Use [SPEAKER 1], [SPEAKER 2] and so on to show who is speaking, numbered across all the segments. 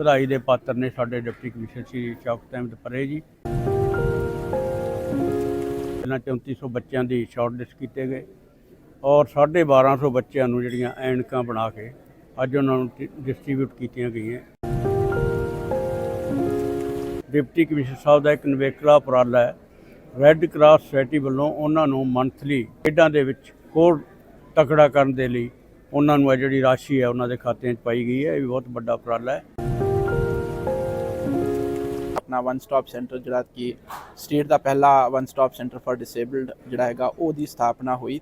[SPEAKER 1] ਵਧਾਈ ਦੇ ਪਾਤਰ ਨੇ ਸਾਡੇ ਡਿਪਟੀ ਕਮਿਸ਼ਨਰ ਸ਼੍ਰੀ ਸ਼ੌਕਤ ਅਹਿਮਦ ਪਰੇ ਜੀ। ਇਹਨਾਂ 3400 ਬੱਚਿਆਂ ਦੀ ਸ਼ਾਰਟ ਲਿਸਟ ਕੀਤੇ ਗਏ ਔਰ 1250 ਬੱਚਿਆਂ ਨੂੰ ਜਿਹੜੀਆਂ ਐਨਕਾਂ ਬਣਾ ਕੇ ਅੱਜ ਉਹਨਾਂ ਨੂੰ ਡਿਸਟ੍ਰੀਬਿਊਟ ਕੀਤੀਆਂ ਗਈਆਂ। ਡਿਪਟੀ ਕਮਿਸ਼ਨਰ ਸਾਹਿਬ ਦਾ ਇੱਕ ਨਵੇਕਲਾ ਉਪਰਾਲਾ ਹੈ। ਰੈੱਡ ਕਰਾਸ ਸੋਸਾਇਟੀ ਵੱਲੋਂ ਉਹਨਾਂ ਨੂੰ ਮੰਥਲੀ ਖੇਡਾਂ ਦੇ ਵਿੱਚ ਹੋਰ ਤਕੜਾ ਕਰਨ ਦੇ ਲਈ ਉਹਨਾਂ ਨੂੰ ਇਹ ਜਿਹੜੀ ਰਾਸ਼ੀ ਹੈ ਉਹਨਾਂ ਦੇ ਖਾਤਿਆਂ 'ਚ ਪਾਈ ਗਈ ਹੈ। ਇਹ ਵੀ ਬਹੁਤ ਵੱਡਾ ਉਪਰਾਲਾ ਹੈ।
[SPEAKER 2] ਆਪਣਾ ਵਨ ਸਟਾਪ ਸੈਂਟਰ ਜਿਹੜਾ ਕਿ ਸਟੇਟ ਦਾ ਪਹਿਲਾ one stop centre for disabled ਜਿਹੜਾ ਹੈਗਾ, ਉਹਦੀ ਸਥਾਪਨਾ ਹੋਈ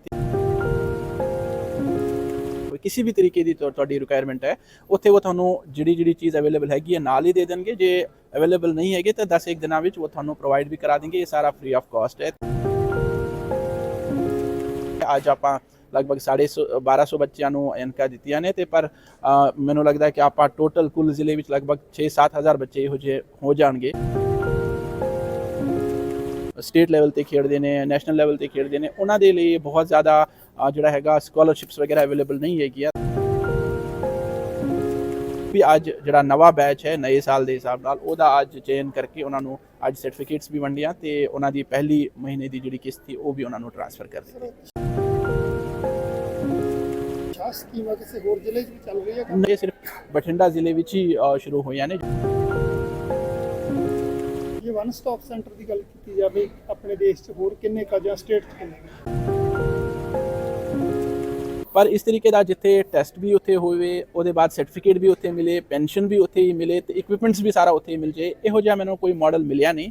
[SPEAKER 2] ਕਿਸੇ ਵੀ ਤਰੀਕੇ ਦੀ ਤੁਹਾਡੀ ਰਿਕੁਆਇਰਮੈਂਟ ਹੈ, ਉੱਥੇ ਉਹ ਤੁਹਾਨੂੰ ਜਿਹੜੀ ਜਿਹੜੀ ਚੀਜ਼ ਅਵੇਲੇਬਲ ਹੈਗੀ ਹੈ, ਨਾਲ ਹੀ ਦੇ ਦੇਣਗੇ, ਜੇ ਅਵੇਲੇਬਲ ਨਹੀਂ ਹੈਗੇ ਤਾਂ 10 ਇੱਕ ਦਿਨਾਂ ਵਿੱਚ ਉਹ ਤੁਹਾਨੂੰ ਪ੍ਰੋਵਾਈਡ ਵੀ ਕਰਾ ਦੇਣਗੇ, ਇਹ ਸਾਰਾ ਫ੍ਰੀ ਆਫ ਕਾਸਟ ਹੈ। ਅੱਜ ਆਪਾਂ ਲਗਭਗ 1250 ਬੱਚਿਆਂ ਨੂੰ ਐਨਕਾਂ ਦਿੱਤੀਆਂ ਨੇ ਤੇ ਪਰ ਮੈਨੂੰ ਲੱਗਦਾ ਕਿ ਆਪਾਂ ਟੋਟਲ ਕੁੱਲ ਜ਼ਿਲ੍ਹੇ ਵਿੱਚ ਲਗਭਗ 6-7000 ਬੱਚੇ ਇਹੋ ਜਿਹੇ ਹੋ ਜਾਣਗੇ। ਸਟੇਟ ਲੈਵਲ ਤੇ ਖੇਡਦੇ ਨੇ, ਨੈਸ਼ਨਲ ਲੈਵਲ ਤੇ ਖੇਡਦੇ ਨੇ, ਉਹਨਾਂ ਦੇ ਲਈ ਬਹੁਤ ਜ਼ਿਆਦਾ ਜਿਹੜਾ ਹੈਗਾ ਸਕਾਲਰਸ਼ਿਪਸ ਵਗੈਰਾ ਅਵੇਲੇਬਲ ਨਹੀਂ ਹੈਗੀਆਂ। ਵੀ ਅੱਜ ਜਿਹੜਾ ਨਵਾਂ ਬੈਚ ਹੈ ਨਵੇਂ ਸਾਲ ਦੇ ਹਿਸਾਬ ਨਾਲ, ਉਹਦਾ ਅੱਜ ਚੇਂਜ ਕਰਕੇ ਉਹਨਾਂ ਨੂੰ ਅੱਜ ਸਰਟੀਫਿਕੇਟਸ ਵੀ ਵੰਡੀਆਂ ਤੇ ਉਹਨਾਂ ਦੀ ਪਹਿਲੀ ਮਹੀਨੇ ਦੀ ਜਿਹੜੀ ਕਿਸ਼ਤ ਸੀ, ਉਹ ਵੀ ਉਹਨਾਂ ਨੂੰ ਟ੍ਰਾਂਸਫਰ ਕਰ ਦਿੱਤੀ।
[SPEAKER 3] ਖਾਸ ਸਕੀਮਾਂ ਕਿਸੇ ਹੋਰ ਜ਼ਿਲ੍ਹੇ 'ਚ ਵੀ ਚੱਲ ਰਹੀ ਹੈ ਕੰਮ?
[SPEAKER 2] ਇਹ ਸਿਰਫ ਬਠਿੰਡਾ ਜ਼ਿਲ੍ਹੇ ਵਿੱਚ ਹੀ ਅ, ਸ਼ੁਰੂ ਹੋਈਆਂ ਨੇ
[SPEAKER 3] ਜੇ ਵਨ ਸਟਾਪ ਸੈਂਟਰ ਦੀ ਗੱਲ ਕੀਤੀ ਜਾਵੇ ਆਪਣੇ ਦੇਸ਼ 'ਚ ਹੋਰ ਕਿੰਨੇ ਕੁ ਜਾਂ ਸਟੇਟ 'ਚ ਕਿੰਨੇ ਕੁ?
[SPEAKER 2] ਪਰ ਇਸ ਤਰੀਕੇ ਦਾ ਜਿੱਥੇ ਟੈਸਟ ਵੀ ਉੱਥੇ ਹੋਵੇ ਉਹਦੇ ਬਾਅਦ ਸਰਟੀਫਿਕੇਟ ਵੀ ਉੱਥੇ ਮਿਲੇ ਪੈਨਸ਼ਨ ਵੀ ਉੱਥੇ ਹੀ ਮਿਲੇ ਤੇ ਇਕਵਿਪਮੈਂਟਸ ਵੀ ਸਾਰਾ ਉੱਥੇ ਹੀ ਮਿਲ ਜੇ ਇਹੋ ਜਿਹਾ ਮੈਨੂੰ ਕੋਈ ਮਾਡਲ ਮਿਲਿਆ ਨਹੀਂ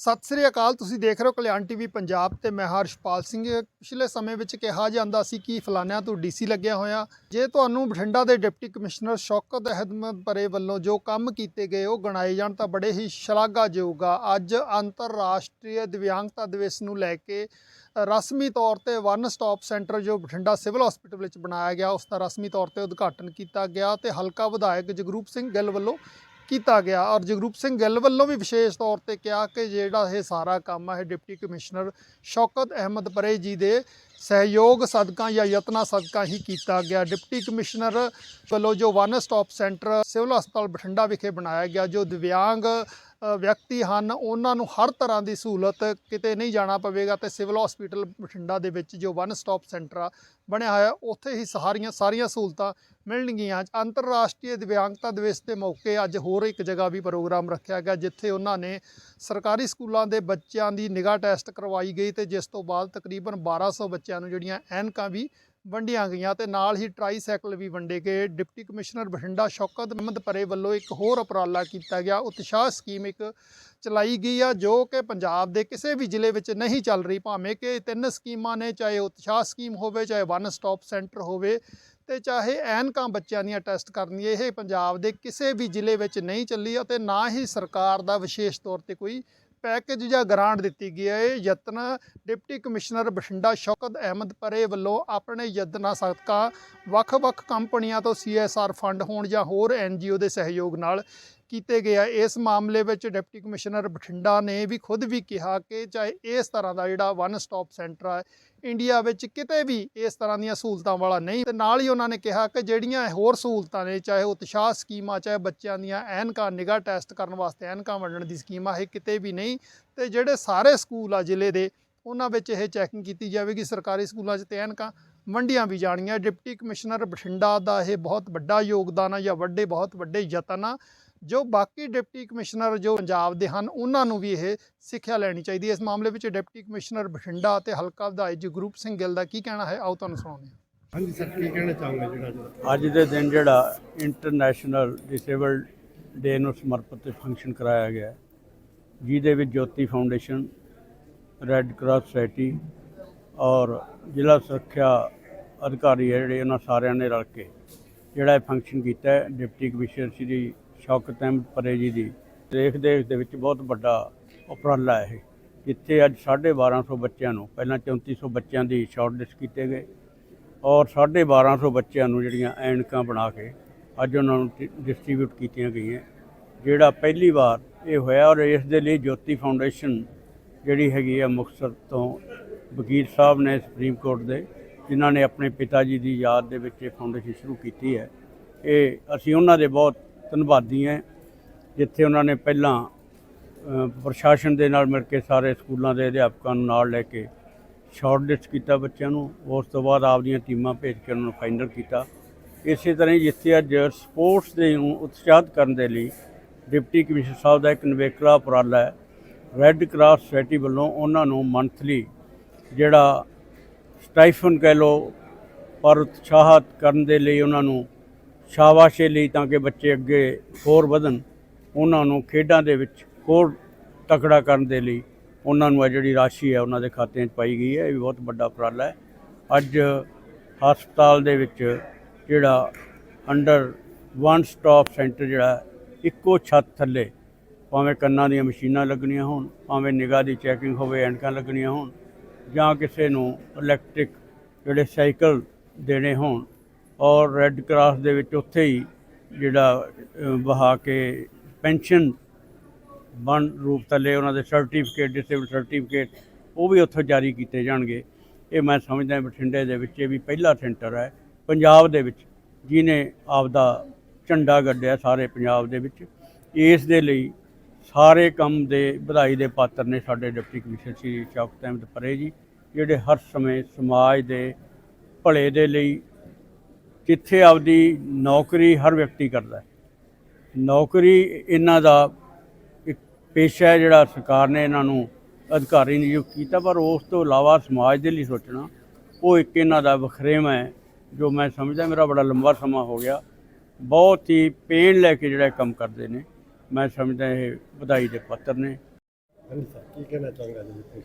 [SPEAKER 3] ਸਤਿ ਸ੍ਰੀ ਅਕਾਲ, ਤੁਸੀਂ ਦੇਖ ਰਹੇ ਹੋ ਕਲਿਆਣ ਟੀਵੀ ਪੰਜਾਬ ਤੇ ਮੈਂ ਹਰਸ਼ਪਾਲ ਸਿੰਘ। ਪਿਛਲੇ ਸਮੇਂ ਵਿੱਚ ਕਿਹਾ ਜਾਂਦਾ ਸੀ ਕਿ ਫਲਾਨਿਆਂ ਤੋਂ ਡੀਸੀ ਲੱਗਿਆ ਹੋਇਆ। ਜੇ ਤੁਹਾਨੂੰ ਬਠਿੰਡਾ ਦੇ ਡਿਪਟੀ ਕਮਿਸ਼ਨਰ ਸ਼ੌਕਤ ਅਹਿਮਦ ਪਰੇ ਵੱਲੋਂ ਜੋ ਕੰਮ ਕੀਤੇ ਗਏ, ਉਹ ਗਣਾਏ ਜਾਣ ਤਾਂ ਬੜੇ ਹੀ ਸ਼ਲਾਘਾਯੋਗ ਆ। ਅੱਜ ਅੰਤਰਰਾਸ਼ਟਰੀ ਦਿਵਿਆਂਗਤਾ ਦਿਵਸ ਨੂੰ ਲੈ ਕੇ ਰਸਮੀ ਤੌਰ ਤੇ ਵਨ ਸਟਾਪ ਸੈਂਟਰ, ਜੋ ਬਠਿੰਡਾ ਸਿਵਲ ਹਸਪੀਟਲ ਵਿੱਚ ਬਣਾਇਆ ਗਿਆ, ਉਸ ਦਾ ਰਸਮੀ ਤੌਰ ਤੇ ਉਦਘਾਟਨ ਕੀਤਾ ਗਿਆ ਤੇ ਹਲਕਾ ਵਿਧਾਇਕ ਜਗਰੂਪ ਸਿੰਘ ਗਿੱਲ ਵੱਲੋਂ ਕੀਤਾ ਗਿਆ। ਔਰ ਜਗਰੂਪ ਸਿੰਘ ਗਿੱਲ ਵੱਲੋਂ ਵੀ ਵਿਸ਼ੇਸ਼ ਤੌਰ ਤੇ ਕਿਹਾ ਕਿ ਜਿਹੜਾ ਇਹ ਸਾਰਾ ਕੰਮ ਹੈ ਡਿਪਟੀ ਕਮਿਸ਼ਨਰ ਸ਼ੌਕਤ ਅਹਿਮਦ ਪਰੇ ਜੀ ਦੇ ਸਹਿਯੋਗ ਸਦਕਾ ਜਾਂ ਯਤਨਾ ਸਦਕਾ ਹੀ ਕੀਤਾ ਗਿਆ। ਡਿਪਟੀ ਕਮਿਸ਼ਨਰ ਵੱਲੋਂ ਜੋ ਵਨ ਸਟਾਪ ਸੈਂਟਰ ਸਿਵਲ ਹਸਪਤਾਲ ਬਠਿੰਡਾ ਵਿਖੇ ਬਣਾਇਆ ਗਿਆ, ਜੋ ਦਿਵਿਆਂਗ ਵਿਅਕਤੀ ਹਨ, ਉਹਨਾਂ ਨੂੰ ਹਰ ਤਰ੍ਹਾਂ ਦੀ ਸਹੂਲਤ ਕਿਤੇ ਨਹੀਂ ਜਾਣਾ ਪਵੇਗਾ ਤੇ ਸਿਵਲ ਹਸਪੀਟਲ ਬਠਿੰਡਾ ਦੇ ਵਿੱਚ ਜੋ ਵਨ ਸਟਾਪ ਸੈਂਟਰ ਆ, ਬਣਿਆ ਹੋਇਆ, ਉੱਥੇ ਹੀ ਸਾਰੀਆਂ ਸਾਰੀਆਂ ਸਹੂਲਤਾਂ ਮਿਲਣਗੀਆਂ। ਅੰਤਰਰਾਸ਼ਟਰੀ ਦਿਵਿਆਂਗਤਾ ਦਿਵਸ ਦੇ ਮੌਕੇ ਅੱਜ ਹੋਰ ਇੱਕ ਜਗ੍ਹਾ ਵੀ ਪ੍ਰੋਗਰਾਮ ਰੱਖਿਆ ਗਿਆ, ਜਿੱਥੇ ਉਹਨਾਂ ਨੇ ਸਰਕਾਰੀ ਸਕੂਲਾਂ ਦੇ ਬੱਚਿਆਂ ਦੀ ਨਿਗਾਹ ਟੈਸਟ ਕਰਵਾਈ ਗਈ ਤੇ ਜਿਸ ਤੋਂ ਬਾਅਦ ਤਕਰੀਬਨ 1200 ਬੱਚਿਆਂ ਨੂੰ ਜਿਹੜੀਆਂ ਐਨਕਾਂ ਵੀ ਵੰਡੀਆਂ ਗਈਆਂ ਤੇ ਨਾਲ ਹੀ ਟਰਾਈਸਾਈਕਲ ਵੀ ਵੰਡੇ ਗਏ। ਡਿਪਟੀ ਕਮਿਸ਼ਨਰ ਬਠਿੰਡਾ ਸ਼ੌਕਤ ਅਹਿਮਦ ਪਰੇ ਵੱਲੋਂ ਇੱਕ ਹੋਰ ਉਪਰਾਲਾ ਕੀਤਾ ਗਿਆ। ਉਤਸ਼ਾਹ ਸਕੀਮ ਇੱਕ ਚਲਾਈ ਗਈ ਆ, ਜੋ ਕਿ ਪੰਜਾਬ ਦੇ ਕਿਸੇ ਵੀ ਜ਼ਿਲ੍ਹੇ ਵਿੱਚ ਨਹੀਂ ਚੱਲ ਰਹੀ, ਭਾਵੇਂ ਕਿ ਤਿੰਨ ਸਕੀਮਾਂ ਨੇ, ਚਾਹੇ ਉਤਸ਼ਾਹ ਸਕੀਮ ਹੋਵੇ, ਚਾਹੇ ਵਨ ਸਟਾਪ ਸੈਂਟਰ ਹੋਵੇ, ਤੇ ਚਾਹੇ ਐਨਕਾਂ ਬੱਚਿਆਂ ਦੀਆਂ ਟੈਸਟ ਕਰਨੀ ਇਹ ਪੰਜਾਬ ਦੇ ਕਿਸੇ ਵੀ ਜ਼ਿਲ੍ਹੇ ਵਿੱਚ ਨਹੀਂ ਚੱਲੀ ਅਤੇ ਨਾ ਹੀ ਸਰਕਾਰ ਦਾ ਵਿਸ਼ੇਸ਼ ਤੌਰ ਤੇ ਕੋਈ ਪੈਕੇਜ ਜਾਂ ਗ੍ਰਾਂਟ ਦਿੱਤੀ ਗਈ ਹੈ। ਇਹ ਯਤਨ ਡਿਪਟੀ ਕਮਿਸ਼ਨਰ ਬਠਿੰਡਾ ਸ਼ੌਕਤ ਅਹਿਮਦ ਪਰੇ ਵੱਲੋਂ ਆਪਣੇ ਯਤਨਾਂ ਸਦਕਾ ਵੱਖ-ਵੱਖ ਕੰਪਨੀਆਂ ਤੋਂ ਸੀਐਸਆਰ ਫੰਡ ਹੋਣ ਜਾਂ ਹੋਰ ਐਨਜੀਓ ਦੇ ਸਹਿਯੋਗ ਨਾਲ ਕੀਤੇ ਗਏ ਆ। ਇਸ ਮਾਮਲੇ ਵਿੱਚ ਡਿਪਟੀ ਕਮਿਸ਼ਨਰ ਬਠਿੰਡਾ ਨੇ ਵੀ ਖੁਦ ਵੀ ਕਿਹਾ ਕਿ ਚਾਹੇ ਇਸ ਤਰ੍ਹਾਂ ਦਾ ਜਿਹੜਾ ਵਨ ਸਟਾਪ ਸੈਂਟਰ ਹੈ ਇੰਡੀਆ ਵਿੱਚ ਕਿਤੇ ਵੀ ਇਸ ਤਰ੍ਹਾਂ ਦੀਆਂ ਸਹੂਲਤਾਂ ਵਾਲਾ ਨਹੀਂ। ਤੇ ਨਾਲ ਹੀ ਉਹਨਾਂ ਨੇ ਕਿਹਾ ਕਿ ਜਿਹੜੀਆਂ ਹੋਰ ਸਹੂਲਤਾਂ ਨੇ, ਚਾਹੇ ਉਤਸ਼ਾਹ ਸਕੀਮਾਂ, ਚਾਹੇ ਬੱਚਿਆਂ ਦੀਆਂ ਐਨਕਾਂ, ਨਿਗਾਹ ਟੈਸਟ ਕਰਨ ਵਾਸਤੇ ਐਨਕਾਂ ਵੰਡਣ ਦੀ ਸਕੀਮ ਆ, ਇਹ ਕਿਤੇ ਵੀ ਨਹੀਂ। ਤੇ ਜਿਹੜੇ ਸਾਰੇ ਸਕੂਲ ਆ ਜ਼ਿਲ੍ਹੇ ਦੇ, ਉਹਨਾਂ ਵਿੱਚ ਇਹ ਚੈਕਿੰਗ ਕੀਤੀ ਜਾਵੇਗੀ। ਸਰਕਾਰੀ ਸਕੂਲਾਂ 'ਚ ਤੇ ਐਨਕਾਂ ਵੰਡੀਆਂ ਵੀ ਜਾਣੀਆਂ। ਡਿਪਟੀ ਕਮਿਸ਼ਨਰ ਬਠਿੰਡਾ ਦਾ ਇਹ ਬਹੁਤ ਵੱਡਾ ਯੋਗਦਾਨ ਆ ਜਾਂ ਵੱਡੇ, ਬਹੁਤ ਵੱਡੇ ਯਤਨ ਆ। ਜੋ ਬਾਕੀ ਡਿਪਟੀ ਕਮਿਸ਼ਨਰ ਜੋ ਪੰਜਾਬ ਦੇ ਹਨ ਉਹਨਾਂ ਨੂੰ ਵੀ ਇਹ ਸਿੱਖਿਆ ਲੈਣੀ ਚਾਹੀਦੀ ਹੈ। ਇਸ ਮਾਮਲੇ ਵਿੱਚ ਡਿਪਟੀ ਕਮਿਸ਼ਨਰ ਬਠਿੰਡਾ ਅਤੇ ਹਲਕਾ ਵਿਧਾਇਕ ਜਗਰੂਪ ਸਿੰਘ ਗਿੱਲ ਦਾ ਕੀ ਕਹਿਣਾ ਹੈ? ਆਓ ਤੁਹਾਨੂੰ ਸੁਣਾਉਂਦੇ ਹਾਂ।
[SPEAKER 4] ਹਾਂਜੀ ਸਰ ਕੀ ਕਹਿਣਾ ਚਾਹੁੰਗੇ ਜਿਹੜਾ ਅੱਜ
[SPEAKER 1] ਦੇ ਦਿਨ ਜਿਹੜਾ ਇੰਟਰਨੈਸ਼ਨਲ ਡਿਸੇਬਲਡ ਡੇ ਨੂੰ ਸਮਰਪਿਤ ਫੰਕਸ਼ਨ ਕਰਾਇਆ ਗਿਆ ਜਿਹਦੇ ਵਿੱਚ Jyoti foundation red cross society ਔਰ ਜ਼ਿਲ੍ਹਾ ਸੁਰੱਖਿਆ ਅਧਿਕਾਰੀ ਹੈ ਜਿਹੜੇ ਉਹਨਾਂ ਸਾਰਿਆਂ ਨੇ ਰਲ ਕੇ ਜਿਹੜਾ ਇਹ ਫੰਕਸ਼ਨ ਕੀਤਾ ਹੈ। ਡਿਪਟੀ ਕਮਿਸ਼ਨਰ ਸ਼੍ਰੀ ਸ਼ੌਕਤ ਅਹਿਮਦ ਪਰੇ ਜੀ ਦੀ। ਦੇਖ ਦੇਖ ਦੇ ਵਿੱਚ ਬਹੁਤ ਵੱਡਾ ਉਪਰਾਲਾ ਹੈ ਇਹ। ਜਿੱਥੇ ਅੱਜ 1250 ਬੱਚਿਆਂ ਨੂੰ, ਪਹਿਲਾਂ 3400 ਬੱਚਿਆਂ ਦੀ ਸ਼ਾਰਟ ਲਿਸਟ ਕੀਤੇ ਗਏ ਔਰ 1250 ਬੱਚਿਆਂ ਨੂੰ ਜਿਹੜੀਆਂ ਐਨਕਾਂ ਬਣਾ ਕੇ ਅੱਜ ਉਹਨਾਂ ਨੂੰ ਡਿਸਟ੍ਰੀਬਿਊਟ ਕੀਤੀਆਂ ਗਈਆਂ। ਜਿਹੜਾ ਪਹਿਲੀ ਵਾਰ ਇਹ ਹੋਇਆ ਔਰ ਇਸ ਦੇ ਲਈ ਜੋਤੀ ਫਾਊਂਡੇਸ਼ਨ ਜਿਹੜੀ ਹੈਗੀ ਆ ਮੁਕਤਸਰ ਤੋਂ ਵਕੀਲ ਸਾਹਿਬ ਨੇ ਸੁਪਰੀਮ ਕੋਰਟ ਦੇ, ਜਿਨ੍ਹਾਂ ਨੇ ਆਪਣੇ ਪਿਤਾ ਜੀ ਦੀ ਯਾਦ ਦੇ ਵਿੱਚ ਇਹ ਫਾਊਂਡੇਸ਼ਨ ਸ਼ੁਰੂ ਕੀਤੀ ਹੈ। ਇਹ ਅਸੀਂ ਉਹਨਾਂ ਦੇ ਬਹੁਤ ਧੰਨਵਾਦੀ ਹਾਂ ਜਿੱਥੇ ਉਹਨਾਂ ਨੇ ਪਹਿਲਾਂ ਪ੍ਰਸ਼ਾਸਨ ਦੇ ਨਾਲ ਮਿਲ ਕੇ ਸਾਰੇ ਸਕੂਲਾਂ ਦੇ ਅਧਿਆਪਕਾਂ ਨੂੰ ਨਾਲ ਲੈ ਕੇ ਸ਼ਾਰਟ ਲਿਸਟ ਕੀਤਾ ਬੱਚਿਆਂ ਨੂੰ, ਉਸ ਤੋਂ ਬਾਅਦ ਆਪਦੀਆਂ ਟੀਮਾਂ ਭੇਜ ਕੇ ਉਹਨਾਂ ਨੂੰ ਫਾਈਨਲ ਕੀਤਾ। ਇਸੇ ਤਰ੍ਹਾਂ ਹੀ ਜਿੱਥੇ ਅੱਜ ਸਪੋਰਟਸ ਦੇ ਨੂੰ ਉਤਸ਼ਾਹਿਤ ਕਰਨ ਦੇ ਲਈ ਡਿਪਟੀ ਕਮਿਸ਼ਨਰ ਸਾਹਿਬ ਦਾ ਇੱਕ ਨਿਵੇਕਲਾ ਉਪਰਾਲਾ ਹੈ ਰੈੱਡ ਕਰਾਸ ਸੋਸਾਇਟੀ ਵੱਲੋਂ ਉਹਨਾਂ ਨੂੰ ਮੰਥਲੀ ਜਿਹੜਾ ਸਟਾਈਫਨ ਕਹਿ ਲਓ, ਪਰ ਉਤਸ਼ਾਹਿਤ ਕਰਨ ਦੇ ਲਈ ਉਹਨਾਂ ਨੂੰ ਸ਼ਾਬਾਸ਼ੇ ਲਈ ਤਾਂ ਕਿ ਬੱਚੇ ਅੱਗੇ ਹੋਰ ਵਧਣ। ਉਹਨਾਂ ਨੂੰ ਖੇਡਾਂ ਦੇ ਵਿੱਚ ਹੋਰ ਤਕੜਾ ਕਰਨ ਦੇ ਲਈ ਉਹਨਾਂ ਨੂੰ ਇਹ ਜਿਹੜੀ ਰਾਸ਼ੀ ਹੈ ਉਹਨਾਂ ਦੇ ਖਾਤਿਆਂ 'ਚ ਪਾਈ ਗਈ ਹੈ, ਇਹ ਵੀ ਬਹੁਤ ਵੱਡਾ ਉਪਰਾਲਾ ਹੈ। ਅੱਜ ਹਸਪਤਾਲ ਦੇ ਵਿੱਚ ਜਿਹੜਾ ਅੰਡਰ ਵਨ ਸਟਾਪ ਸੈਂਟਰ ਜਿਹੜਾ ਇੱਕੋ ਛੱਤ ਥੱਲੇ ਭਾਵੇਂ ਕੰਨਾਂ ਦੀਆਂ ਮਸ਼ੀਨਾਂ ਲੱਗਣੀਆਂ ਹੋਣ, ਭਾਵੇਂ ਨਿਗਾਹ ਦੀ ਚੈਕਿੰਗ ਹੋਵੇ, ਐਨਕਾਂ ਲੱਗਣੀਆਂ ਹੋਣ ਜਾਂ ਕਿਸੇ ਨੂੰ ਇਲੈਕਟ੍ਰਿਕ ਜਿਹੜੇ ਸਾਈਕਲ ਦੇਣੇ ਹੋਣ ਔਰ ਰੈੱਡ ਕਰਾਸ ਦੇ ਵਿੱਚ ਉੱਥੇ ਹੀ ਜਿਹੜਾ ਵਹਾ ਕੇ ਪੈਨਸ਼ਨ ਬਣ ਰੂਪ ਥੱਲੇ ਉਹਨਾਂ ਦੇ ਸਰਟੀਫਿਕੇਟ ਡਿਸੇਬਲ ਸਰਟੀਫਿਕੇਟ ਉਹ ਵੀ ਉੱਥੋਂ ਜਾਰੀ ਕੀਤੇ ਜਾਣਗੇ। ਇਹ ਮੈਂ ਸਮਝਦਾ ਬਠਿੰਡੇ ਦੇ ਵਿੱਚ ਇਹ ਵੀ ਪਹਿਲਾ ਸੈਂਟਰ ਹੈ। ਪੰਜਾਬ ਦੇ ਵਿੱਚ ਜਿਨੇ ਆਪਦਾ ਝੰਡਾ ਗੱਡਿਆ ਸਾਰੇ ਪੰਜਾਬ ਦੇ ਵਿੱਚ, ਇਸ ਦੇ ਲਈ ਸਾਰੇ ਕੰਮ ਦੇ ਵਧਾਈ ਦੇ ਪਾਤਰ ਨੇ ਸਾਡੇ ਡਿਪਟੀ ਕਮਿਸ਼ਨਰ ਸ੍ਰੀ ਸ਼ੌਕਤ ਅਹਿਮਦ ਪਰੇ ਜੀ, ਜਿਹੜੇ ਹਰ ਸਮੇਂ ਸਮਾਜ ਦੇ ਭਲੇ ਦੇ ਲਈ ਜਿੱਥੇ ਆਪਦੀ ਨੌਕਰੀ ਹਰ ਵਿਅਕਤੀ ਕਰਦਾ ਨੌਕਰੀ ਇਹਨਾਂ ਦਾ ਇੱਕ ਪੇਸ਼ਾ ਹੈ ਜਿਹੜਾ ਸਰਕਾਰ ਨੇ ਇਹਨਾਂ ਨੂੰ ਅਧਿਕਾਰੀ ਨਿਯੁਕਤ ਕੀਤਾ, ਪਰ ਉਸ ਤੋਂ ਇਲਾਵਾ ਸਮਾਜ ਦੇ ਲਈ ਸੋਚਣਾ, ਉਹ ਇੱਕ ਇਹਨਾਂ ਦਾ ਵਖਰੇਵਾ ਹੈ, ਜੋ ਮੈਂ ਸਮਝਦਾ ਮੇਰਾ ਬੜਾ ਲੰਬਾ ਸਮਾਂ ਹੋ ਗਿਆ। ਬਹੁਤ ਹੀ ਪੇਨ ਲੈ ਕੇ ਜਿਹੜਾ ਕੰਮ ਕਰਦੇ ਨੇ, ਮੈਂ ਸਮਝਦਾ ਇਹ ਵਧਾਈ ਦੇ ਪਾਤਰ ਨੇ।
[SPEAKER 4] ਕੀ ਕਹਿਣਾ ਚਾਹੁੰਗਾ ਜੀ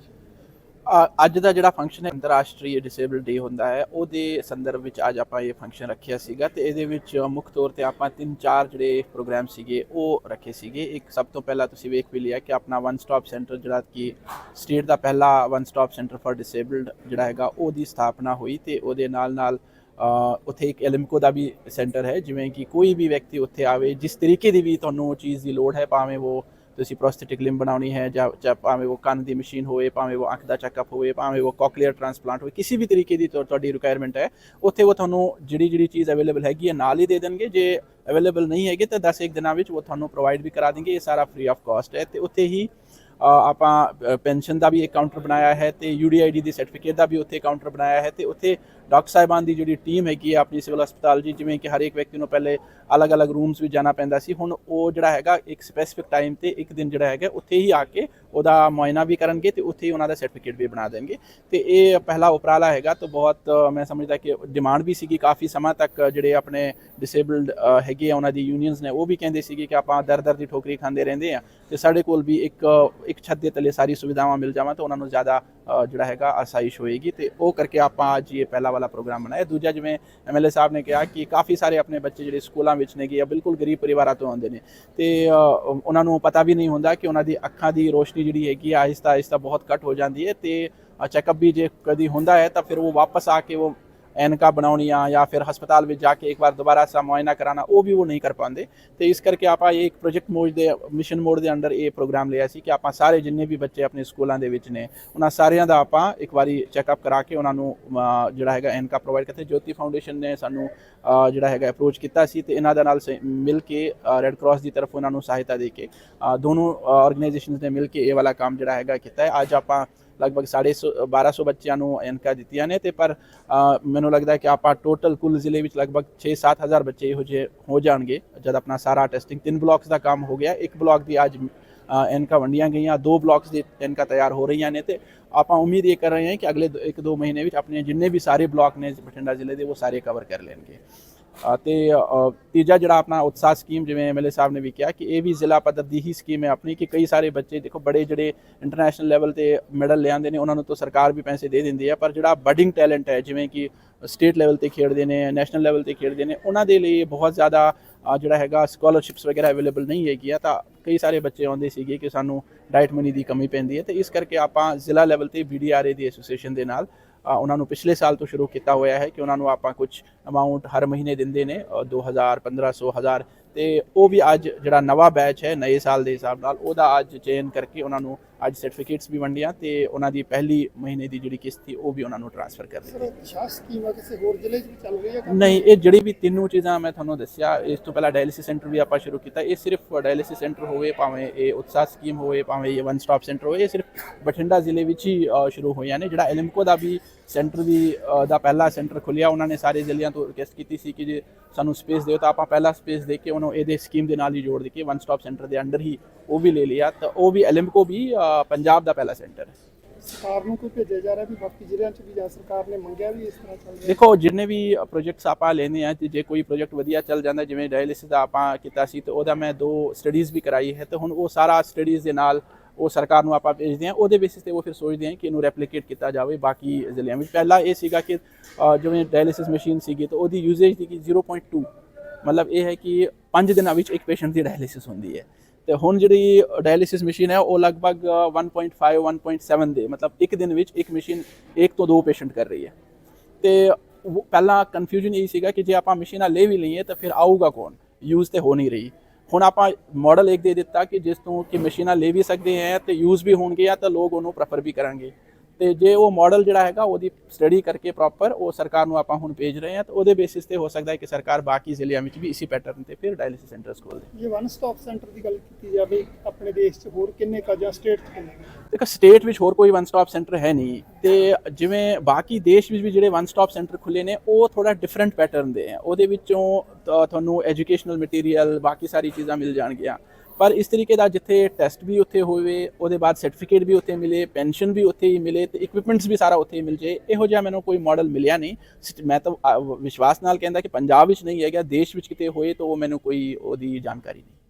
[SPEAKER 2] ਅੱਜ ਦਾ ਜਿਹੜਾ ਫੰਕਸ਼ਨ ਹੈ, ਅੰਤਰਰਾਸ਼ਟਰੀ ਡਿਸੇਬਲ ਡੇ ਹੁੰਦਾ ਹੈ, ਉਹਦੇ ਸੰਦਰਭ ਵਿੱਚ ਅੱਜ ਆਪਾਂ ਇਹ ਫੰਕਸ਼ਨ ਰੱਖਿਆ ਸੀਗਾ ਤੇ ਇਹਦੇ ਵਿੱਚ ਮੁੱਖ ਤੌਰ ਤੇ ਆਪਾਂ ਤਿੰਨ ਚਾਰ ਜਿਹੜੇ ਪ੍ਰੋਗਰਾਮ ਸੀਗੇ, ਉਹ ਰੱਖੇ ਸੀਗੇ। ਇੱਕ ਸਭ ਤੋਂ ਪਹਿਲਾਂ ਤੁਸੀਂ ਵੇਖ ਵੀ ਲਿਆ ਕਿ ਆਪਣਾ ਵਨ ਸਟਾਪ ਸੈਂਟਰ ਜਿਹੜਾ ਕਿ ਸਟੇਟ ਦਾ ਪਹਿਲਾ one stop centre for disabled ਜਿਹੜਾ ਹੈਗਾ, ਉਹਦੀ ਸਥਾਪਨਾ ਹੋਈ ਤੇ ਉਹਦੇ ਨਾਲ ਨਾਲ ਉੱਥੇ ਇੱਕ ਐਲਮਕੋ ਦਾ ਵੀ ਸੈਂਟਰ ਹੈ, ਜਿਵੇਂ ਕਿ ਕੋਈ ਵੀ ਵਿਅਕਤੀ ਉੱਥੇ ਆਵੇ, ਜਿਸ ਤਰੀਕੇ ਦੀ ਵੀ ਤੁਹਾਨੂੰ ਉਹ ਚੀਜ਼ ਦੀ ਲੋੜ ਹੈ, ਭਾਵੇਂ ਉਹ ਤੁਸੀਂ ਪ੍ਰੋਸਥੈਟਿਕ ਲਿੰਬ ਬਣਾਉਣੀ ਹੈ ਜਾਂ ਜਾਂ ਭਾਵੇਂ ਉਹ ਕੰਨ ਦੀ ਮਸ਼ੀਨ ਹੋਵੇ, ਭਾਵੇਂ ਉਹ ਅੱਖ ਦਾ ਚੈੱਕਅਪ ਹੋਵੇ, ਭਾਵੇਂ ਉਹ ਕੋਕਲੀਅਰ ਟ੍ਰਾਂਸਪਲਾਂਟ ਹੋਵੇ, ਕਿਸੇ ਵੀ ਤਰੀਕੇ ਦੀ ਤੁਹਾ- ਤੁਹਾਡੀ ਰਿਕੁਆਇਰਮੈਂਟ ਹੈ, ਉੱਥੇ ਉਹ ਤੁਹਾਨੂੰ ਜਿਹੜੀ ਜਿਹੜੀ ਚੀਜ਼ ਅਵੇਲੇਬਲ ਹੈਗੀ ਹੈ, ਨਾਲ ਹੀ ਦੇ ਦੇਣਗੇ। ਜੇ ਅਵੇਲੇਬਲ ਨਹੀਂ ਹੈਗੇ ਤਾਂ 10 ਇੱਕ ਦਿਨਾਂ ਵਿੱਚ ਉਹ ਤੁਹਾਨੂੰ ਪ੍ਰੋਵਾਈਡ ਵੀ ਕਰਾ ਦੇਣਗੇ। ਇਹ ਸਾਰਾ ਫ੍ਰੀ ਆਫ ਕਾਸਟ ਹੈ ਤੇ ਉੱਥੇ ਹੀ ਆਪਾਂ ਪੈਨਸ਼ਨ ਦਾ ਵੀ ਇੱਕ ਕਾਊਂਟਰ ਬਣਾਇਆ ਹੈ ਤੇ ਯੂਡੀਆਈਡੀ ਦੀ ਸਰਟੀਫਿਕੇਟ ਦਾ ਵੀ ਉੱਥੇ ਕਾਊਂਟਰ ਬਣਾਇਆ ਹੈ ਤੇ ਉੱਥੇ ਡਾਕਟਰ ਸਾਹਿਬਾਨ ਦੀ ਜਿਹੜੀ ਟੀਮ ਹੈਗੀ ਹੈ ਆਪਣੀ ਸਿਵਲ ਹਸਪਤਾਲ ਜੀ, ਜਿਵੇਂ ਕਿ ਹਰ ਇੱਕ ਵਿਅਕਤੀ ਨੂੰ ਪਹਿਲੇ ਅਲੱਗ-ਅਲੱਗ ਰੂਮਸ ਵਿੱਚ ਜਾਣਾ ਪੈਂਦਾ ਸੀ, ਹੁਣ ਉਹ ਜਿਹੜਾ ਹੈਗਾ ਇੱਕ ਸਪੈਸੀਫਿਕ ਟਾਈਮ ਤੇ ਇੱਕ ਦਿਨ ਜਿਹੜਾ ਹੈਗਾ ਉੱਥੇ ਹੀ ਆ ਕੇ ਉਹਦਾ ਮੁਆਇਨਾ ਵੀ ਕਰਨਗੇ ਤੇ ਉੱਥੇ ਹੀ ਉਹਨਾਂ ਦਾ ਸਰਟੀਫਿਕੇਟ ਵੀ ਬਣਾ ਦੇਣਗੇ। ਤੇ ਇਹ ਪਹਿਲਾ ਉਪਰਾਲਾ ਹੈਗਾ ਤਾਂ ਬਹੁਤ, ਮੈਂ ਸਮਝਦਾ ਕਿ ਡਿਮਾਂਡ ਵੀ ਸੀਗੀ ਕਾਫੀ ਸਮਾਂ ਤੱਕ ਜਿਹੜੇ ਆਪਣੇ ਡਿਸੇਬਲਡ ਹੈਗੇ ਆ ਉਹਨਾਂ ਦੀ ਯੂਨੀਅਨਸ ਨੇ, ਉਹ ਵੀ ਕਹਿੰਦੇ ਸੀਗੇ ਕਿ ਆਪਾਂ ਦਰ ਦਰ ਦੀ ਠੋਕਰੀ ਖਾਂਦੇ ਰਹਿੰਦੇ ਆ ਤੇ ਸਾਡੇ ਕੋਲ ਵੀ ਇੱਕ ਇੱਕ ਛੱਤ ਦੇ ਤਲੇ ਸਾਰੀ ਸੁਵਿਧਾਵਾਂ ਮਿਲ ਜਾਵਾਂ ਤਾਂ ਉਹਨਾਂ ਨੂੰ ਜ਼ਿਆਦਾ ਜਿਹੜਾ ਹੈਗਾ ਆਸਾਇਸ਼ ਹੋਏਗੀ ਤੇ ਉਹ ਕਰਕੇ ਆਪਾਂ ਅੱਜ ਇਹ ਪਹਿਲਾ ਵਾਲਾ ਪ੍ਰੋਗਰਾਮ ਬਣਾਇਆ। ਦੂਜਾ ਜਿਵੇਂ ਐਮਐਲਏ ਸਾਹਿਬ ਨੇ ਕਿਹਾ ਕਿ ਕਾਫੀ ਸਾਰੇ ਆਪਣੇ ਬੱਚੇ ਜਿਹੜੇ ਸਕੂਲਾਂ ਵਿੱਚ ਨੇਗੇ ਜਾਂ ਬਿਲਕੁਲ ਗਰੀਬ ਪਰਿਵਾਰਾਂ ਤੋਂ ਆਉਂਦੇ ਨੇ ਤੇ ਉਹਨਾਂ ਨੂੰ ਪਤਾ ਵੀ ਨਹੀਂ ਹੁੰਦਾ ਕਿ ਉਹਨਾਂ ਦੀ ਅੱਖਾਂ ਦੀ ਰੋਸ਼ਨੀ ਜਿਹੜੀ ਹੈਗੀ ਆ ਆਹਿਸਤਾ ਆਹਿਸਤਾ ਬਹੁਤ ਘੱਟ ਹੋ ਜਾਂਦੀ ਹੈ ਤੇ ਚੈੱਕਅਪ ਵੀ ਜੇ ਕਦੀ ਹੁੰਦਾ ਹੈ ਤਾਂ ਫਿਰ ਉਹ ਵਾਪਸ ਆ ਕੇ ਉਹ ਐਨਕਾ ਬਣਾਉਣੀਆਂ ਜਾਂ ਫਿਰ ਹਸਪਤਾਲ ਵਿੱਚ ਜਾ ਕੇ ਇੱਕ ਵਾਰ ਦੁਬਾਰਾ ਸਾ ਮੁਆਇਨਾ ਕਰਾਣਾ ਉਹ ਵੀ ਉਹ ਨਹੀਂ ਕਰ ਪਾਉਂਦੇ। ਤੇ ਇਸ ਕਰਕੇ ਆਪਾਂ ਇਹ ਇੱਕ ਪ੍ਰੋਜੈਕਟ ਮੋਡ ਦੇ ਮਿਸ਼ਨ ਮੋਡ ਦੇ ਅੰਡਰ ਇਹ ਪ੍ਰੋਗਰਾਮ ਲਿਆ ਸੀ ਕਿ ਆਪਾਂ ਸਾਰੇ ਜਿੰਨੇ ਵੀ ਬੱਚੇ ਆਪਣੇ ਸਕੂਲਾਂ ਦੇ ਵਿੱਚ ਨੇ, ਉਹਨਾਂ ਸਾਰਿਆਂ ਦਾ ਆਪਾਂ ਇੱਕ ਵਾਰੀ ਚੈੱਕਅਪ ਕਰਾ ਕੇ ਉਹਨਾਂ ਨੂੰ ਜਿਹੜਾ ਹੈਗਾ ਐਨਕਾ ਪ੍ਰੋਵਾਈਡ ਕਰਦੇ ਜੋਤੀ ਫਾਊਂਡੇਸ਼ਨ ਨੇ ਸਾਨੂੰ ਜਿਹੜਾ ਹੈਗਾ ਅਪਰੋਚ ਕੀਤਾ ਸੀ ਤੇ ਇਹਨਾਂ ਦੇ ਨਾਲ ਸ- ਮਿਲ ਕੇ ਰੈੱਡ ਕਰਾਸ ਦੀ ਤਰਫ ਉਹਨਾਂ ਨੂੰ ਸਹਾਇਤਾ ਦੇ ਕੇ ਦੋਨੋਂ ਆਰਗੇਨਾਈਜੇਸ਼ਨਸ ਨੇ ਮਿਲ ਕੇ ਇਹ ਵਾਲਾ ਕੰਮ ਜਿਹੜਾ ਹੈਗਾ ਕੀਤਾ ਹੈ। ਅੱਜ ਆਪਾਂ ਲਗਭਗ 1250 ਬੱਚਿਆਂ ਨੂੰ ਐਨਕਾ ਦਿੱਤੀਆਂ ਨੇ ਤੇ ਪਰ ਮੈਨੂੰ ਲੱਗਦਾ ਕਿ ਆਪਾਂ ਟੋਟਲ ਕੁੱਲ ਜ਼ਿਲ੍ਹੇ ਵਿੱਚ ਲਗਭਗ 6-7000 ਬੱਚੇ ਇਹੋ ਜਿਹੇ ਹੋ ਜਾਣਗੇ ਜਦ ਆਪਣਾ ਸਾਰਾ ਟੈਸਟਿੰਗ ਤਿੰਨ ਬਲਾਕਸ ਦਾ ਕੰਮ ਹੋ ਗਿਆ। ਇੱਕ ਬਲਾਕ ਦੀ ਅੱਜ ਅ, ਐਨਕਾ ਵੰਡੀਆਂ ਗਈਆਂ ਦੋ ਬਲਾਕਸ ਦੀ ਐਨਕਾ ਤਿਆਰ ਹੋ ਰਹੀਆਂ ਨੇ ਤੇ ਆਪਾਂ ਉਮੀਦ ਇਹ ਕਰ ਰਹੇ ਹਾਂ ਕਿ ਅਗਲੇ ਦੋ- ਇੱਕ ਦੋ ਮਹੀਨੇ ਵਿੱਚ ਆਪਣੇ ਜਿੰਨੇ ਵੀ ਸਾਰੇ ਬਲਾਕ ਨੇ ਬਠਿੰਡਾ ਜ਼ਿਲ੍ਹੇ ਦੇ ਉਹ ਸਾਰੇ ਕਵਰ ਕਰ ਲੈਣਗੇ। ਤੇ ਤੀਜਾ ਜਿਹੜਾ ਆਪਣਾ ਉਤਸ਼ਾਹ ਸਕੀਮ ਜਿਵੇਂ ਐਮਐਲਏ ਸਾਹਿਬ ਨੇ ਵੀ ਕਿਹਾ ਕਿ ਇਹ ਵੀ ਜ਼ਿਲ੍ਹਾ ਪੱਧਰ ਦੀ ਹੀ ਸਕੀਮ ਹੈ ਆਪਣੀ ਕਿ ਕਈ ਸਾਰੇ ਬੱਚੇ ਦੇਖੋ ਬੜੇ ਜਿਹੜੇ ਇੰਟਰਨੈਸ਼ਨਲ ਲੈਵਲ ਤੇ ਮੈਡਲ ਲਿਆਂਦੇ ਨੇ, ਉਹਨਾਂ ਨੂੰ ਤਾਂ ਸਰਕਾਰ ਵੀ ਪੈਸੇ ਦੇ ਦਿੰਦੀ ਹੈ, ਪਰ ਜਿਹੜਾ ਬਡਿੰਗ ਟੈਲੈਂਟ ਹੈ, ਜਿਵੇਂ ਕਿ ਸਟੇਟ ਲੈਵਲ ਤੇ ਖੇਡਦੇ ਨੇ ਨੈਸ਼ਨਲ ਲੈਵਲ ਤੇ ਖੇਡਦੇ ਨੇ, ਉਹਨਾਂ ਦੇ ਲਈ ਬਹੁਤ ਜ਼ਿਆਦਾ ਜਿਹੜਾ ਹੈਗਾ ਸਕਾਲਰਸ਼ਿਪਸ ਵਗੈਰਾ ਅਵੇਲੇਬਲ ਨਹੀਂ ਹੈਗੀਆਂ ਤਾਂ ਕਈ ਸਾਰੇ ਬੱਚੇ ਆਉਂਦੇ ਸੀਗੇ ਕਿ ਸਾਨੂੰ ਡਾਈਟ ਮਨੀ ਦੀ ਕਮੀ ਪੈਂਦੀ ਹੈ, ਤੇ ਇਸ ਕਰਕੇ ਆਪਾਂ ਜ਼ਿਲ੍ਹਾ ਲੈਵਲ ਤੇ ਬੀਡੀਆਰਏ ਦੀ ਐਸੋਸੀਏਸ਼ਨ ਦੇ ਨਾਲ ਉਹਨਾਂ ਨੂੰ ਪਿਛਲੇ ਸਾਲ ਤੋਂ ਸ਼ੁਰੂ ਕੀਤਾ ਹੋਇਆ ਹੈ ਕਿ ਉਹਨਾਂ ਨੂੰ ਆਪਾਂ ਕੁਝ ਅਮਾਉਂਟ ਹਰ ਮਹੀਨੇ ਦਿੰਦੇ ਨੇ ਅ, 2000 1500 1000 ਤੇ ਉਹ ਵੀ ਅੱਜ ਜਿਹੜਾ ਨਵਾਂ ਬੈਚ ਹੈ ਨਵੇਂ ਸਾਲ ਦੇ ਹਿਸਾਬ ਨਾਲ ਉਹਦਾ ਅੱਜ ਚੇਂਜ ਕਰਕੇ ਉਹਨਾਂ ਨੂੰ ਅੱਜ ਸਰਟੀਫਿਕੇਟਸ ਵੀ ਵੰਡੀਆਂ ਤੇ ਉਹਨਾਂ ਦੀ ਪਹਿਲੀ ਮਹੀਨੇ ਦੀ ਜਿਹੜੀ ਕਿਸ਼ਤ ਸੀ ਉਹ ਵੀ ਉਹਨਾਂ ਨੂੰ ਟ੍ਰਾਂਸਫਰ ਕਰ ਦਿੱਤੀ।
[SPEAKER 3] ਸਰ ਸਕੀਮ ਕਿਸੇ ਹੋਰ ਜ਼ਿਲ੍ਹੇ 'ਚ ਵੀ ਚੱਲ ਰਹੀ ਹੈ
[SPEAKER 2] ਨਹੀਂ ਇਹ ਜਿਹੜੀ ਵੀ ਤਿੰਨੋਂ ਚੀਜ਼ਾਂ ਮੈਂ ਤੁਹਾਨੂੰ ਦੱਸਿਆ ਇਸ ਤੋਂ ਪਹਿਲਾਂ ਡਾਇਲਿਸਿਸ ਸੈਂਟਰ ਵੀ ਆਪਾਂ ਸ਼ੁਰੂ ਕੀਤਾ ਇਹ ਸਿਰਫ ਡਾਇਲਿਸਿਸ ਸੈਂਟਰ ਹੋਵੇ ਭਾਵੇਂ ਇਹ ਉਤਸਾਹ ਸਕੀਮ ਹੋਵੇ ਭਾਵੇਂ ਇਹ ਵਨ ਸਟਾਪ ਸੈਂਟਰ ਹੋਵੇ ਇਹ ਸਿਰਫ ਬਠਿੰਡਾ ਜ਼ਿਲ੍ਹੇ ਵਿੱਚ ਹੀ ਸ਼ੁਰੂ ਹੋਈਆਂ ਨੇ ਜਿਹੜਾ ਐਲਿਮਕੋ ਦਾ ਵੀ ਸੈਂਟਰ ਵੀ ਦਾ ਪਹਿਲਾ ਸੈਂਟਰ ਖੁੱਲਿਆ ਉਹਨਾਂ ਨੇ ਸਾਰੇ ਜ਼ਿਲ੍ਹਿਆਂ ਤੋਂ ਰਿਕੁਐਸਟ ਕੀਤੀ ਸੀ ਕਿ ਜੇ ਸਾਨੂੰ ਸਪੇਸ ਦਿਓ ਤਾਂ ਆਪਾਂ ਪਹਿਲਾ ਸਪੇਸ ਦੇ ਕੇ ਉਹਨੂੰ ਇਹਦੇ ਸਕੀਮ ਦੇ ਨਾਲ ਹੀ ਜੋੜ ਕੇ ਵਨ ਸਟਾਪ ਸੈਂਟਰ ਦੇ ਅੰਡਰ ਹੀ ਉਹ ਵੀ ਲੈ ਲਿਆ। ਤਾਂ ਉਹ ਵੀ ਐਲਿਮਕੋ ਵੀ ਪੰਜਾਬ ਦਾ ਪਹਿਲਾ ਸੈਂਟਰ ਹੈ।
[SPEAKER 3] ਸਰਕਾਰ ਨੂੰ ਕੋਈ ਭੇਜਿਆ ਜਾ ਰਿਹਾ ਵੀ ਬਾਕੀ ਜ਼ਿਲ੍ਹਿਆਂ 'ਚ ਵੀ ਜਾਂ ਸਰਕਾਰ ਨੇ ਮੰਗਿਆ ਵੀ ਇਸ ਤਰ੍ਹਾਂ ਚੱਲ ਰਿਹਾ?
[SPEAKER 2] ਦੇਖੋ ਜਿੰਨੇ ਵੀ ਪ੍ਰੋਜੈਕਟਸ ਆਪਾਂ ਲੈਨੇ ਆ ਤੇ ਜੇ ਕੋਈ ਪ੍ਰੋਜੈਕਟ ਵਧੀਆ ਚੱਲ ਜਾਂਦਾ ਜਿਵੇਂ ਡਾਇਲਿਸਿਸ ਦਾ ਆਪਾਂ ਕੀਤਾ ਸੀ ਤੇ ਉਹਦਾ ਮੈਂ ਦੋ ਸਟੱਡੀਜ਼ ਵੀ ਕਰਾਈ ਹੈ ਤੇ ਹੁਣ ਉਹ ਸਾਰਾ ਸਟੱਡੀਜ਼ ਦੇ ਨਾਲ ਉਹ ਸਰਕਾਰ ਨੂੰ ਆਪਾਂ ਭੇਜਦੇ ਆ ਉਹਦੇ ਬੇਸਿਸ ਤੇ ਉਹ ਫਿਰ ਸੋਚਦੇ ਆ ਕਿ ਇਹਨੂੰ ਰੈਪਲੀਕੇਟ ਕੀਤਾ ਜਾਵੇ ਬਾਕੀ ਜ਼ਿਲ੍ਹਿਆਂ ਵਿੱਚ। ਪਹਿਲਾਂ ਇਹ ਸੀਗਾ ਕਿ ਜਿਵੇਂ ਡਾਇਲਿਸਿਸ ਮਸ਼ੀਨ ਸੀਗੀ ਤਾਂ ਉਹਦੀ ਯੂਜ਼ੇਜ ਦੀ 0.2 ਮਤਲਬ ਇਹ ਹੈ ਕਿ 5 ਦਿਨਾਂ ਵਿੱਚ ਇੱਕ ਪੇਸ਼ੈਂਟ ਦੀ ਡਾਇਲਿਸਿਸ ਹੁੰਦੀ ਹੈ। ਤੇ ਹੁਣ ਜਿਹੜੀ ਡਾਇਲਿਸਿਸ ਮਸ਼ੀਨ ਹੈ, ਉਹ ਲਗਭਗ 1.5 1.7 ਦੇ, ਮਤਲਬ ਇੱਕ ਦਿਨ ਵਿੱਚ ਇੱਕ ਮਸ਼ੀਨ ਇੱਕ ਤੋਂ ਦੋ ਪੇਸ਼ੈਂਟ ਕਰ ਰਹੀ ਹੈ। ਤੇ ਪਹਿਲਾਂ ਕਨਫਿਊਜ਼ਨ ਇਹ ਸੀਗਾ ਕਿ ਜੇ ਆਪਾਂ ਮਸ਼ੀਨਾਂ ਲੈ ਵੀ ਲਈਏ, ਤਾਂ ਫਿਰ ਆਊਗਾ ਕੌਣ? ਯੂਜ਼ ਤੇ ਹੋ ਨਹੀਂ ਰਹੀ। ਹੁਣ ਆਪਾਂ ਮਾਡਲ ਇੱਕ ਦੇ ਦਿੱਤਾ ਕਿ ਜਿਸ ਤੋਂ ਕਿ ਮਸ਼ੀਨਾਂ ਲੈ ਵੀ ਸਕਦੇ ਹੈ, ਤੇ ਯੂਜ਼ ਵੀ ਹੋਣਗੇ ਆ ਤਾਂ ਲੋਕ ਉਹਨੂੰ ਪ੍ਰੈਫਰ ਵੀ ਕਰਾਂਗੇ। ਤੇ ਜੇ ਉਹ ਮਾਡਲ ਜਿਹੜਾ ਹੈਗਾ ਉਹਦੀ ਸਟੱਡੀ ਕਰਕੇ ਪ੍ਰੋਪਰ ਉਹ ਸਰਕਾਰ ਨੂੰ ਆਪਾਂ ਹੁਣ ਭੇਜ ਰਹੇ ਹਾਂ ਤਾਂ ਉਹਦੇ ਬੇਸਿਸ ਤੇ ਹੋ ਸਕਦਾ ਹੈ ਕਿ ਸਰਕਾਰ ਬਾਕੀ ਜ਼ਿਲ੍ਹਿਆਂ ਵਿੱਚ ਵੀ ਇਸੇ ਪੈਟਰਨ ਤੇ ਫਿਰ ਡਾਇਲਿਸਿਸ ਸੈਂਟਰਸ ਖੋਲ੍ਹ ਦੇ।
[SPEAKER 3] ਜੇ ਵਨ ਸਟਾਪ ਸੈਂਟਰ ਦੀ ਗੱਲ ਕੀਤੀ ਜਾਵੇ ਆਪਣੇ ਦੇਸ਼ 'ਚ ਹੋਰ ਕਿੰਨੇ ਕਾ ਜਾਂ ਸਟੇਟ 'ਚ ਕਿੰਨੇ?
[SPEAKER 2] ਦੇਖੋ ਸਟੇਟ ਵਿੱਚ ਹੋਰ ਕੋਈ ਵਨ ਸਟਾਪ ਸੈਂਟਰ ਹੈ ਨਹੀਂ। ਤੇ ਜਿਵੇਂ ਬਾਕੀ ਦੇਸ਼ ਵਿੱਚ ਵੀ ਜਿਹੜੇ ਵਨ ਸਟਾਪ ਸੈਂਟਰ ਖੁੱਲੇ ਨੇ ਉਹ ਥੋੜਾ ਡਿਫਰੈਂਟ ਪੈਟਰਨ ਦੇ ਆ। ਉਹਦੇ ਵਿੱਚੋਂ ਤੁਹਾਨੂੰ ਐਜੂਕੇਸ਼ਨਲ ਮਟੀਰੀਅਲ ਬਾਕੀ ਸਾਰੀ ਚੀਜ਼ਾਂ ਮਿਲ ਜਾਣਗੀਆਂ। ਪਰ ਇਸ ਤਰੀਕੇ ਦਾ ਜਿੱਥੇ ਟੈਸਟ ਵੀ ਉੱਥੇ ਹੋਵੇ ਉਹਦੇ ਬਾਅਦ ਸਰਟੀਫਿਕੇਟ ਵੀ ਉੱਥੇ ਮਿਲੇ ਪੈਨਸ਼ਨ ਵੀ ਉੱਥੇ ਹੀ ਮਿਲੇ ਤੇ ਇਕਵਿਪਮੈਂਟਸ ਵੀ ਸਾਰਾ ਉੱਥੇ ਹੀ ਮਿਲ ਜੇ ਇਹੋ ਜਿਹਾ ਮੈਨੂੰ ਕੋਈ ਮਾਡਲ ਮਿਲਿਆ ਨਹੀਂ। ਸਟ- ਮੈਂ ਤਾਂ ਅ, ਵਿਸ਼ਵਾਸ ਨਾਲ ਕਹਿੰਦਾ ਕਿ ਪੰਜਾਬ ਵਿੱਚ ਨਹੀਂ ਹੈਗਾ ਦੇਸ਼ ਵਿੱਚ ਕਿਤੇ ਹੋਏ ਤਾਂ ਉਹ ਮੈਨੂੰ ਕੋਈ ਉਹਦੀ ਜਾਣਕਾਰੀ ਨਹੀਂ।